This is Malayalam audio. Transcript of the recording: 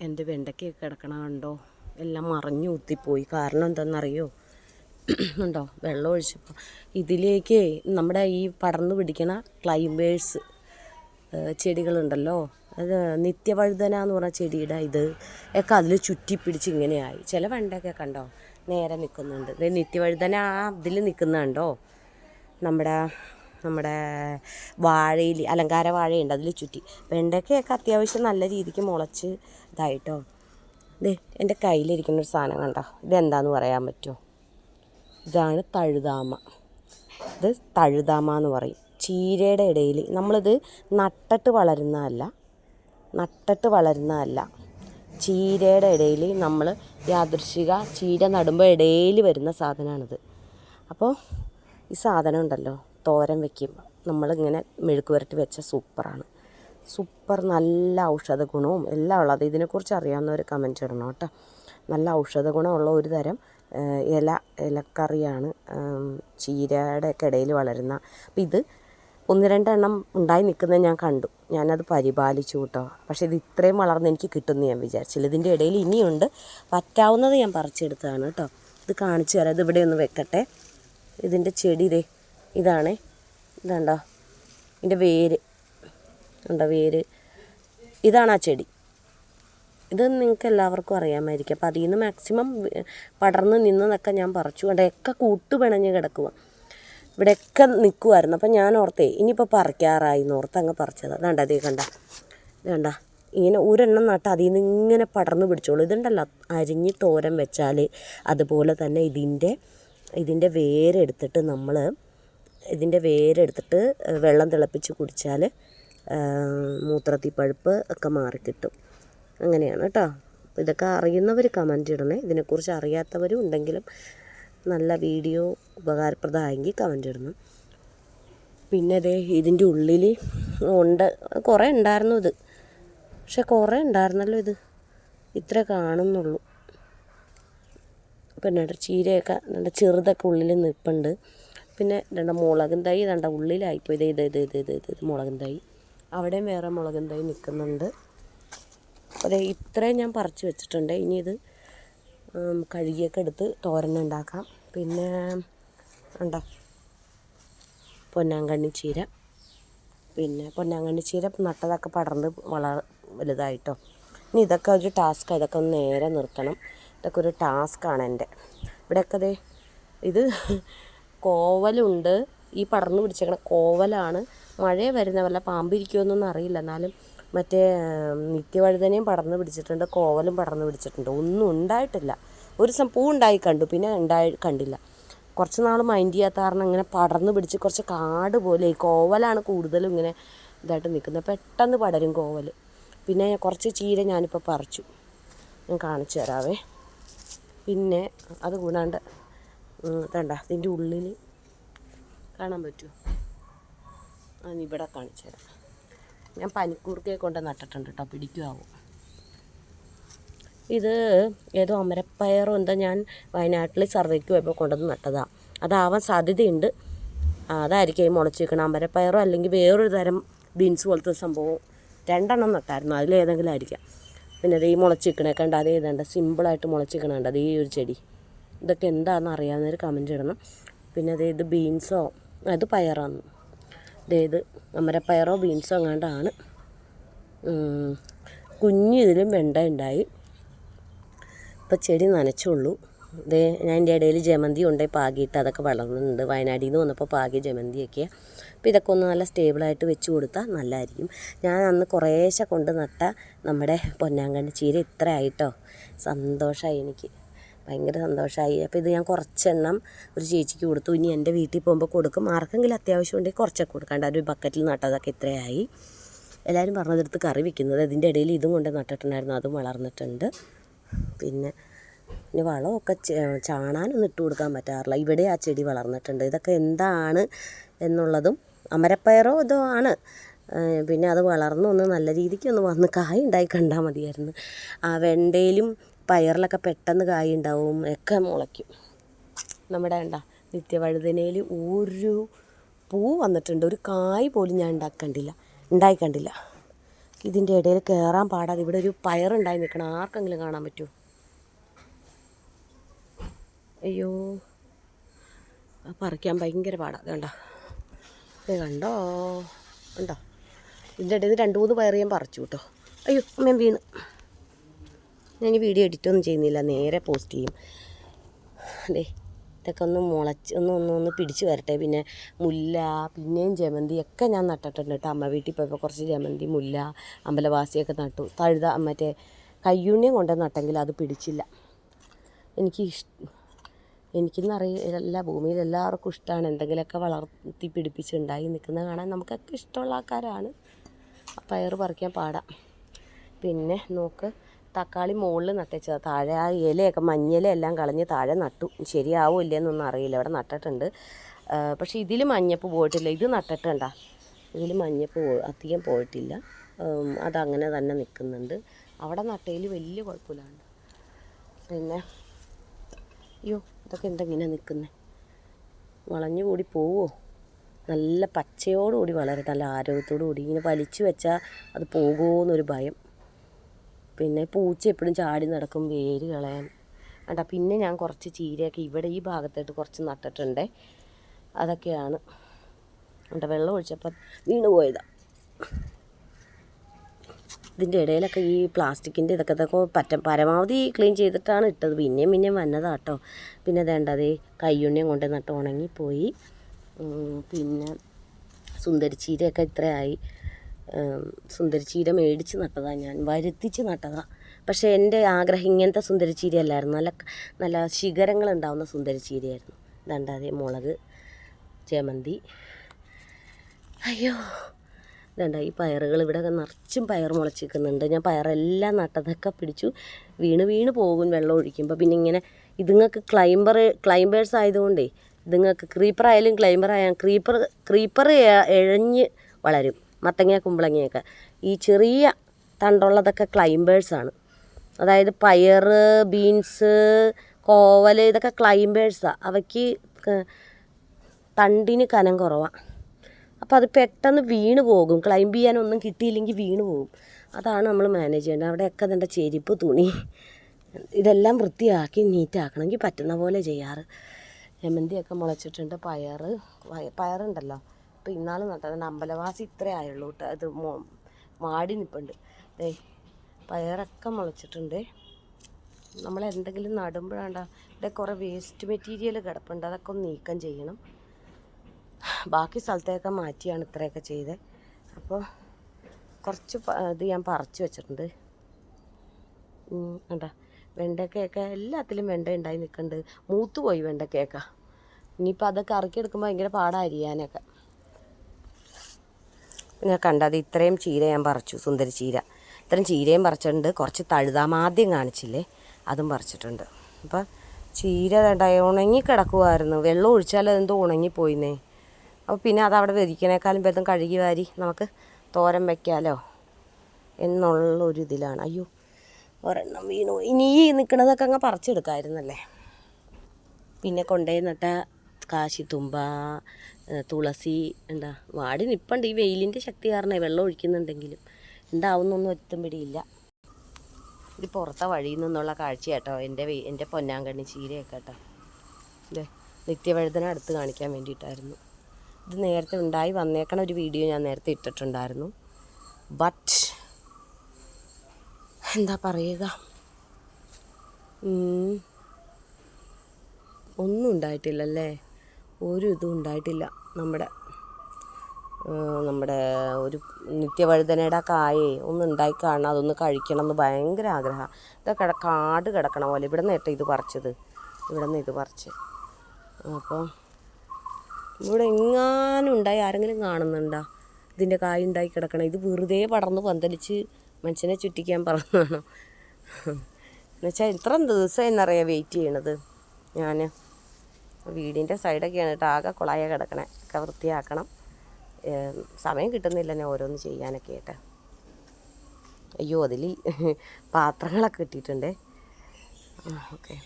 എന്റെ വെണ്ടയ്ക്കൊക്കെ കിടക്കണ കണ്ടോ? എല്ലാം മറിഞ്ഞു കുത്തിപ്പോയി കാരണം എന്താണെന്നറിയോ? ഉണ്ടോ? വെള്ളം ഒഴിച്ചപ്പോൾ. ഇതിലേക്ക് നമ്മുടെ ഈ പടർന്നു പിടിക്കണ ക്ലൈംബേഴ്സ് ചെടികളുണ്ടല്ലോ. അത് നിത്യവഴുതന എന്ന് പറഞ്ഞ ചെടിയുടെ ഇത് ഒക്കെ അതിൽ ചുറ്റിപ്പിടിച്ച് ഇങ്ങനെയായി. ചില വെണ്ടയൊക്കെ കണ്ടോ? നേരെ നിൽക്കുന്നുണ്ട്. നിത്യവഴുതന ആ ഇതിൽ നിൽക്കുന്നുണ്ടോ? നമ്മുടെ നമ്മുടെ വാഴയിൽ അലങ്കാര വാഴയുണ്ട് അതിൽ ചുറ്റി വെണ്ടയ്ക്കയൊക്കെ അത്യാവശ്യം നല്ല രീതിക്ക് മുളച്ച് ഇതായിട്ടോ. ദേ എന്റെ കയ്യിലിരിക്കുന്ന ഒരു സാധനം കണ്ടോ? ഇതെന്താന്ന് പറയാൻ പറ്റുമോ ഇതാണ് തഴുതാമ. ഇത് തഴുതാമ എന്ന് പറയും. ചീരയുടെ ഇടയിൽ നമ്മളിത് നട്ടിട്ട് വളരുന്നതല്ല നട്ടിട്ട് വളരുന്നതല്ല. ചീരയുടെ ഇടയിൽ നമ്മൾ യാദൃശിക ചീര നടുമ്പോൾ ഇടയിൽ വരുന്ന സാധനമാണിത് അപ്പോൾ ഈ സാധനം ഉണ്ടല്ലോ തോരൻ വെക്കും നമ്മളിങ്ങനെ മെഴുക്ക് പുരട്ടി വെച്ച സൂപ്പറാണ്. സൂപ്പർ നല്ല ഔഷധ ഗുണവും എല്ലാം ഉള്ളത് ഇതിനെക്കുറിച്ച് അറിയാവുന്നവർ കമന്റ് ഇടണം കേട്ടോ. നല്ല ഔഷധ ഗുണമുള്ള ഒരു തരം ഇല ഇലക്കറിയാണ് ചീരയുടെ ഒക്കെ ഇടയിൽ വളരുന്ന. അപ്പം ഇത് ഒന്ന് രണ്ടെണ്ണം ഉണ്ടായി നിൽക്കുന്നത് ഞാൻ കണ്ടു. ഞാനത് പരിപാലിച്ചു കേട്ടോ. പക്ഷേ ഇത് ഇത്രയും വളർന്ന് എനിക്ക് കിട്ടുമെന്ന് ഞാൻ വിചാരിച്ചില്ല. ഇതിന്റെ ഇടയിൽ ഇനിയുണ്ട്. പറ്റാവുന്നത് ഞാൻ പറിച്ചെടുത്തതാണ് കേട്ടോ. ഇത് കാണിച്ചു തരാം. ഇത് ഇവിടെ ഒന്ന് വെക്കട്ടെ. ഇതിന്റെ ചെടി ഇതേ ഇതാണേ. ഇതുണ്ടോ? ഇതിന്റെ വേര്. ഉണ്ടോ വേര്? ഇതാണ് ആ ചെടി. ഇത് നിങ്ങൾക്ക് എല്ലാവർക്കും അറിയാമായിരിക്കും. അപ്പോൾ അതിൽ നിന്ന് മാക്സിമം പടർന്ന് നിന്നതൊക്കെ ഞാൻ പറിച്ചു. അവിടെയൊക്കെ കൂട്ട് പിണഞ്ഞ് കിടക്കുക ഇവിടെയൊക്കെ നിൽക്കുമായിരുന്നു അപ്പം ഞാൻ ഓർത്തേ ഇനിയിപ്പോൾ പറിക്കാറായി ഓർത്ത് അങ്ങ് പറിച്ചത്. അതാണ്ട അതേ കണ്ട? വേണ്ട ഇങ്ങനെ ഒരെണ്ണം നട്ട് അതിൽ നിന്ന് ഇങ്ങനെ പടർന്ന് പിടിച്ചോളൂ. ഇതുണ്ടല്ലോ അരിഞ്ഞ് തോരൻ വെച്ചാൽ അതുപോലെ തന്നെ ഇതിന്റെ ഇതിന്റെ വേരെടുത്തിട്ട് നമ്മൾ ഇതിന്റെ വേരെടുത്തിട്ട് വെള്ളം തിളപ്പിച്ച് കുടിച്ചാൽ മൂത്രത്തി പഴുപ്പ് ഒക്കെ മാറിക്കിട്ടും അങ്ങനെയാണ് കേട്ടോ അപ്പോൾ ഇതൊക്കെ അറിയുന്നവർ കമന്റ് ഇടണേ. ഇതിനെക്കുറിച്ച് അറിയാത്തവരും ഉണ്ടെങ്കിലും നല്ല വീഡിയോ ഉപകാരപ്രദമായെങ്കിൽ കമന്റ് ഇടണം. പിന്നെ അതേ ഇതിന്റെ ഉള്ളിൽ ഉണ്ട്. കുറേ ഉണ്ടായിരുന്നു ഇത്. പക്ഷെ കുറേ ഉണ്ടായിരുന്നല്ലോ ഇത്. ഇത്ര കാണുന്നുള്ളൂ. പിന്നെ ചീരയൊക്കെ നല്ല ചെറുതൊക്കെ ഉള്ളിൽ നിൽപ്പുണ്ട് പിന്നെ രണ്ട് മുളകും തൈ രണ്ട ഉള്ളിലായിപ്പോയി. ഇത് ഇത് ഇത് ഇത് ഇത് ഇത് മുളകും തൈ അവിടെയും വേറെ മുളകും തൈ നിൽക്കുന്നുണ്ട് അതെ ഇത്രയും ഞാൻ പറിച്ചു വെച്ചിട്ടുണ്ട്. ഇനി ഇത് കഴുകിയൊക്കെ എടുത്ത് തോരൻ ഉണ്ടാക്കാം. പിന്നെ ഉണ്ടോ പൊന്നാങ്കണ്ണി ചീര. പിന്നെ പൊന്നാങ്കണ്ണി ചീര നട്ടതൊക്കെ പടർന്ന് വളർ വലുതായിട്ടോ. ഇനി ഇതൊക്കെ ഒരു ടാസ്ക് ഇതൊക്കെ ഒന്ന് നേരെ നിർത്തണം. ഇതൊക്കെ ഒരു ടാസ്ക്കാണ് എന്റെ. ഇവിടെയൊക്കെ ദേ ഇത് കോവലുണ്ട്. ഈ പടർന്നു പിടിച്ചേക്കണ കോവലാണ്. മഴ വരുന്ന വല്ല പാമ്പിരിക്കുമെന്നൊന്നും അറിയില്ല. എന്നാലും മറ്റേ നിത്യവഴുതനയും പടർന്ന് പിടിച്ചിട്ടുണ്ട്. കോവലും പടർന്ന് പിടിച്ചിട്ടുണ്ട്. ഒന്നും ഉണ്ടായിട്ടില്ല. ഒരു ദിവസം പൂ ഉണ്ടായി കണ്ടു. പിന്നെ ഉണ്ടായി കണ്ടില്ല. കുറച്ച് നാൾ മൈൻഡ് ചെയ്യാത്ത കാരണം ഇങ്ങനെ പടർന്ന് പിടിച്ച് കുറച്ച് കാട് പോലെ ഈ കോവലാണ് കൂടുതലും ഇങ്ങനെ ഇതായിട്ട് നിൽക്കുന്നത്. പെട്ടെന്ന് പടരും കോവൽ പിന്നെ കുറച്ച് ചീര ഞാനിപ്പോൾ പറിച്ചു. ഞാൻ കാണിച്ചു തരാവേ. പിന്നെ അത് കൂടാണ്ട് ഉം, അതിന്റെ ഉള്ളിൽ കാണാൻ പറ്റുമോ ഇനി ഇവിടെ കാണിച്ചു തരാം. ഞാൻ പനിക്കൂർക്കയെ കൊണ്ട് നട്ടിട്ടുണ്ട് കേട്ടോ പിടിക്കുമാവും ഇത് ഏതോ അമരപ്പയറോ എന്താ ഞാൻ വയനാട്ടിൽ സർവേക്ക് പോയപ്പോൾ കൊണ്ടുവന്ന് നട്ടതാണ് അതാവാൻ സാധ്യതയുണ്ട്. അതായിരിക്കും മുളച്ച് വെക്കണം അമരപ്പയറോ അല്ലെങ്കിൽ വേറൊരു തരം ബീൻസ് പോലത്തെ സംഭവം. രണ്ടെണ്ണം നട്ടായിരുന്നു. അതിലേതെങ്കിലും ആയിരിക്കാം. പിന്നെ അത് ഈ മുളച്ച് വെക്കണേ കണ്ട? അത് ഏതാണ്ട് സിമ്പിളായിട്ട് മുളച്ച് നിൽക്കണുണ്ട് അത് ഈ ഒരു ചെടി. ഇതൊക്കെ എന്താണെന്ന് അറിയാവുന്നവർ കമന്റ് ഇടണം. പിന്നെ അതായത് ബീൻസോ അത് പയറാണ് ഇത് അമരപ്പയറോ ബീൻസോ എങ്ങാണ്ടാണ്. കുഞ്ഞിതിലും വെണ്ട ഉണ്ടായി. ഇപ്പോൾ ചെടി നനച്ചുള്ളൂ. ഇതേ ഞാൻ എന്റെ ഇടയിൽ ജമന്തി ഉണ്ട് പാകിയിട്ട് അതൊക്കെ വളർന്നുണ്ട് വയനാട്ടിൽ നിന്ന് വന്നപ്പോൾ പാകി ജമന്തിയൊക്കെ അപ്പോൾ ഇതൊക്കെ ഒന്ന് നല്ല സ്റ്റേബിളായിട്ട് വെച്ച് കൊടുത്താൽ നല്ലതായിരിക്കും ഞാൻ അന്ന് കുറേശ്ശെ കൊണ്ട് നട്ട നമ്മുടെ പൊന്നാങ്കണ്ണി ചീര ഇത്ര ആയിട്ടോ. സന്തോഷമായി എനിക്ക്. ഭയങ്കര സന്തോഷമായി അപ്പോൾ ഇത് ഞാൻ കുറച്ചെണ്ണം ഒരു ചേച്ചിക്ക് കൊടുത്തു. ഇനി എന്റെ വീട്ടിൽ പോകുമ്പോൾ കൊടുക്കും. ആർക്കെങ്കിലും അത്യാവശ്യം ഉണ്ടെങ്കിൽ കുറച്ചൊക്കെ കൊടുക്കാണ്ട് ഒരു ബക്കറ്റിൽ നട്ടതൊക്കെ ഇത്രയായി. എല്ലാവരും പറഞ്ഞതെടുത്ത് കറി വെക്കുന്നത്. ഇതിന്റെ ഇടയിൽ ഇതും കൊണ്ട് നട്ടിട്ടുണ്ടായിരുന്നു. അതും വളർന്നിട്ടുണ്ട്. പിന്നെ പിന്നെ വളമൊക്കെ ചാണാനൊന്നും ഇട്ട് കൊടുക്കാൻ പറ്റാറില്ല. ഇവിടെ ആ ചെടി വളർന്നിട്ടുണ്ട്. ഇതൊക്കെ എന്താണ് എന്നുള്ളതും അമരപ്പയറോ ഇതോ ആണ്. പിന്നെ അത് വളർന്നൊന്ന് നല്ല രീതിക്ക് ഒന്ന് വന്ന് കായ് ഉണ്ടായി കണ്ടാൽ മതിയായിരുന്നു. ആ വെണ്ടയിലും പയറിലൊക്കെ പെട്ടെന്ന് കായ ഉണ്ടാവും ഒക്കെ മുളയ്ക്കും. നമ്മുടെ വേണ്ട നിത്യവഴുതനയിൽ ഒരു പൂ വന്നിട്ടുണ്ട്. ഒരു കായ് പോലും ഞാൻ ഉണ്ടാക്കണ്ടില്ല. ഉണ്ടായിക്കണ്ടില്ല. ഉണ്ടായി കണ്ടില്ല ഇതിന്റെ ഇടയിൽ കയറാൻ പാടാതെ ഇവിടെ ഒരു പയറുണ്ടായി നിൽക്കണം. ആർക്കെങ്കിലും കാണാൻ പറ്റുമോ അയ്യോ. പറിക്കാൻ ഭയങ്കര പാടാണ് വേണ്ട ഇത് കണ്ടോ? ഉണ്ടോ ഇതിന്റെ ഇടയിൽ നിന്ന് രണ്ട് മൂന്ന് പയർ ഞാൻ പറിച്ചു കേട്ടോ. അയ്യോ അമ്മയും വീണ്. ഞാൻ വീഡിയോ എഡിറ്റൊന്നും ചെയ്യുന്നില്ല നേരെ പോസ്റ്റ് ചെയ്യും. അതെ ഇതൊക്കെ ഒന്ന് മുളച്ച് ഒന്ന് ഒന്ന് ഒന്ന് പിടിച്ച് വരട്ടെ. പിന്നെ മുല്ല പിന്നെയും ജമന്തി ഒക്കെ ഞാൻ നട്ടിട്ടുണ്ട് കേട്ടോ. അമ്മ വീട്ടിൽ പോയപ്പോൾ കുറച്ച് ജമന്തി മുല്ല അമ്പലവാസിയൊക്കെ നട്ടു. തഴുത മറ്റേ കയ്യൂണ്യം കൊണ്ട് നട്ടെങ്കിൽ അത് പിടിച്ചില്ല. എനിക്ക് ഇഷ് എനിക്കെന്നറിയില്ല ഭൂമിയിൽ എല്ലാവർക്കും ഇഷ്ടമാണ് എന്തെങ്കിലുമൊക്കെ വളർത്തി പിടിപ്പിച്ചുണ്ടായി നിൽക്കുന്നത് കാണാൻ നമുക്കൊക്കെ ഇഷ്ടമുള്ള ആൾക്കാരാണ്. പയർ പറിക്കാൻ പാടാം. പിന്നെ നോക്ക് തക്കാളി മുകളിൽ നട്ടച്ച താഴെ ആ ഇലയൊക്കെ മഞ്ഞയിലെല്ലാം കളഞ്ഞ് താഴെ നട്ടു. ശരിയാവോ ഇല്ലയെന്നൊന്നും അറിയില്ല. ഇവിടെ നട്ടിട്ടുണ്ട്. പക്ഷേ ഇതിൽ മഞ്ഞപ്പ് പോയിട്ടില്ല. ഇത് നട്ടിട്ടുണ്ടാ. ഇതിൽ മഞ്ഞപ്പ് അധികം പോയിട്ടില്ല. അതങ്ങനെ തന്നെ നിൽക്കുന്നുണ്ട്. അവിടെ നട്ടയിൽ വലിയ കുഴപ്പമില്ലാണ്ട്. പിന്നെ അയ്യോ ഇതൊക്കെ എന്താ ഇങ്ങനെ നിൽക്കുന്നത് വളഞ്ഞു കൂടി പോവോ? നല്ല പച്ചയോടുകൂടി വളരെ നല്ല ആരോഗ്യത്തോടു കൂടി ഇങ്ങനെ വലിച്ചു വെച്ചാൽ അത് പോകുമോ എന്നൊരു ഭയം. പിന്നെ പൂച്ച എപ്പോഴും ചാടി നടക്കും വേര് കളയാൻ. വേണ്ട പിന്നെ ഞാൻ കുറച്ച് ചീരയൊക്കെ ഇവിടെ ഈ ഭാഗത്തായിട്ട് കുറച്ച് നട്ടിട്ടുണ്ട്. അതൊക്കെയാണ്. വേണ്ട വെള്ളം ഒഴിച്ചപ്പോൾ വീണ് പോയതാണ് ഇതിന്റെ ഇടയിലൊക്കെ ഈ പ്ലാസ്റ്റിക്കിന്റെ ഇതൊക്കെ ഇതൊക്കെ പറ്റ പരമാവധി ക്ലീൻ ചെയ്തിട്ടാണ് ഇട്ടത്. പിന്നെയും പിന്നെയും വന്നതാ കേട്ടോ. പിന്നെ വേണ്ടത് കയ്യുണ്ണിയും കൊണ്ട് നട്ട് ഉണങ്ങിപ്പോയി. പിന്നെ സുന്ദരിച്ചീരയൊക്കെ ഇത്രയായി. സുന്ദരിച്ചീര മേടിച്ച് നട്ടതാണ് ഞാൻ വരുത്തിച്ച് നട്ടതാണ് പക്ഷേ എന്റെ ആഗ്രഹം ഇങ്ങനത്തെ സുന്ദരിച്ചീര അല്ലായിരുന്നു. നല്ല നല്ല ശിഖരങ്ങൾ ഉണ്ടാവുന്ന സുന്ദരിച്ചീരയായിരുന്നു. ഇതണ്ടാതെ മുളക് ചേമന്തി അയ്യോ ഇതുണ്ട ഈ പയറുകൾ ഇവിടെ നിറച്ചും പയർ മുളച്ചിരിക്കുന്നുണ്ട്. ഞാൻ പയറെല്ലാം നട്ടതൊക്കെ പിടിച്ചു വീണ് വീണ് പോകും വെള്ളം ഒഴിക്കുമ്പോൾ പിന്നെ ഇങ്ങനെ ഇതുങ്ങൾക്ക് ക്ലൈംബർ ക്ലൈംബേഴ്സ് ആയതുകൊണ്ടേ ഇതുങ്ങൾക്ക് ക്രീപ്പർ ആയാലും ക്ലൈംബർ ആയാലും ക്രീപ്പർ ക്രീപ്പർ എഴഞ്ഞ് വളരും. മത്തങ്ങ കുമ്പളങ്ങയൊക്കെ. ഈ ചെറിയ തണ്ടുള്ളതൊക്കെ ക്ലൈംബേഴ്സാണ് അതായത് പയർ ബീൻസ് കോവൽ ഇതൊക്കെ ക്ലൈംബേഴ്സാണ് അവയ്ക്ക് തണ്ടിന് കനം കുറവാണ് അപ്പോൾ അത് പെട്ടെന്ന് വീണ് പോകും. ക്ലൈംബ് ചെയ്യാനൊന്നും കിട്ടിയില്ലെങ്കിൽ വീണ് പോകും. അതാണ് നമ്മൾ മാനേജ് ചെയ്യേണ്ടത്. അവിടെയൊക്കെ അതിന്റെ ചെരിപ്പ് തുണി ഇതെല്ലാം വൃത്തിയാക്കി നീറ്റാക്കണമെങ്കിൽ പറ്റുന്ന പോലെ ചെയ്യാറ്. ജമന്തിയൊക്കെ മുളച്ചിട്ടുണ്ട്. പയർ പയറുണ്ടല്ലോ. അപ്പോൾ ഇന്നാൾ നട്ടത് അമ്പലവാസി ഇത്രേ ആയുള്ളൂ കേട്ടോ. അത് മോ- വാടി നിൽപ്പുണ്ട് ദേ പയറൊക്കെ മുളച്ചിട്ടുണ്ട്. നമ്മൾ എന്തെങ്കിലും നടുമ്പോഴാണ്ട ഇവിടെ കുറേ വേസ്റ്റ് മെറ്റീരിയൽ കിടപ്പുണ്ട്. അതൊക്കെ ഒന്ന് നീക്കം ചെയ്യണം. ബാക്കി സ്ഥലത്തേക്ക് മാറ്റിയാണ് ഇത്രയൊക്കെ ചെയ്തത് അപ്പോൾ കുറച്ച് ഇത് ഞാൻ പറിച്ചു വെച്ചിട്ടുണ്ട്. കണ്ടാ? വെണ്ടക്കയൊക്കെ എല്ലാത്തിലും വെണ്ട ഉണ്ടായി നിൽക്കുന്നുണ്ട്. മൂത്ത് പോയി വെണ്ടക്കയൊക്കെ. ഇനിയിപ്പോൾ അതൊക്കെ ഇറക്കിയെടുക്കുമ്പോൾ ഭയങ്കര പാടാ അരിയാനൊക്കെ. പിന്നെ കണ്ടത് ഇത്രയും ചീര ഞാൻ പറിച്ചു സുന്ദരി ചീര. ഇത്രയും ചീരയും പറിച്ചിട്ടുണ്ട്. കുറച്ച് തഴുതാമാദ്യം കാണിച്ചില്ലേ? അതും പറിച്ചിട്ടുണ്ട്. അപ്പം ചീര ഉണ്ടായി ഉണങ്ങി കിടക്കുമായിരുന്നു വെള്ളം ഒഴിച്ചാൽ അതെന്തോ ഉണങ്ങിപ്പോയിന്നേ. അപ്പോൾ പിന്നെ അതവിടെ വെതിക്കണേക്കാളും ഭേദം കഴുകി വാരി നമുക്ക് തോരൻ വയ്ക്കാമല്ലോ എന്നുള്ളൊരു ഇതിലാണ്. അയ്യോ ഒരെണ്ണം വീണു. ഇനി ഈ നിൽക്കണതൊക്കെ അങ്ങ് പറിച്ചെടുക്കാമായിരുന്നല്ലേ പിന്നെ കൊണ്ടുപോയി നട്ട കാശിത്തുമ്പ തുമ്പ തുളസി എന്താ വാടി നിൽപ്പുണ്ട് ഈ വെയിലിന്റെ ശക്തി കാരണം വെള്ളം ഒഴിക്കുന്നുണ്ടെങ്കിലും ഉണ്ടാവുന്നൊന്നും ഒറ്റം പിടിയില്ല. ഇത് പുറത്തെ വഴിയിൽ നിന്നുള്ള കാഴ്ച കേട്ടോ എന്റെ എന്റെ പൊന്നാങ്കണ്ണി ചീരയൊക്കെ കേട്ടോ. ഇത് നിത്യവഴുതന അടുത്ത് കാണിക്കാൻ വേണ്ടിയിട്ടായിരുന്നു. ഇത് നേരത്തെ ഉണ്ടായി വന്നേക്കണ ഒരു വീഡിയോ ഞാൻ നേരത്തെ ഇട്ടിട്ടുണ്ടായിരുന്നു. ബട്ട് എന്താ പറയുക? ഒന്നും ഉണ്ടായിട്ടില്ലല്ലേ? ഒരു ഇതും ഉണ്ടായിട്ടില്ല. നമ്മുടെ നമ്മുടെ ഒരു നിത്യവഴുതനയുടെ കായേ ഒന്ന് ഉണ്ടായി കാണണം അതൊന്ന് കഴിക്കണം എന്ന് ഭയങ്കര ആഗ്രഹമാണ് ഇതൊക്കെ കിട കാട് കിടക്കണ പോലെ. ഇവിടെ നിന്ന് ഏട്ടാ ഇത് പറിച്ചത്. ഇവിടെ നിന്ന് ഇത് പറിച്ച്. അപ്പോൾ ഇവിടെ എങ്ങാനും ഉണ്ടായി ആരെങ്കിലും കാണുന്നുണ്ടോ? ഇതിന്റെ കായ് ഉണ്ടായി കിടക്കണം. ഇത് വെറുതെ പടർന്ന് പന്തലിച്ച് മനുഷ്യനെ ചുറ്റിക്കാൻ പറഞ്ഞതാണോ? എന്നുവെച്ചാൽ ഇത്ര ദിവസം എന്നറിയാം വെയിറ്റ് ചെയ്യണത് ഞാൻ വീടിന്റെ സൈഡൊക്കെയാണ് കേട്ടോ ആകെ കുളായ കിടക്കണേ. ഒക്കെ വൃത്തിയാക്കണം. സമയം കിട്ടുന്നില്ല ഞാൻ ഓരോന്ന് ചെയ്യാനൊക്കെ ആയിട്ട് അയ്യോ അതിൽ പാത്രങ്ങളൊക്കെ കിട്ടിയിട്ടുണ്ടേ. ഓക്കെ.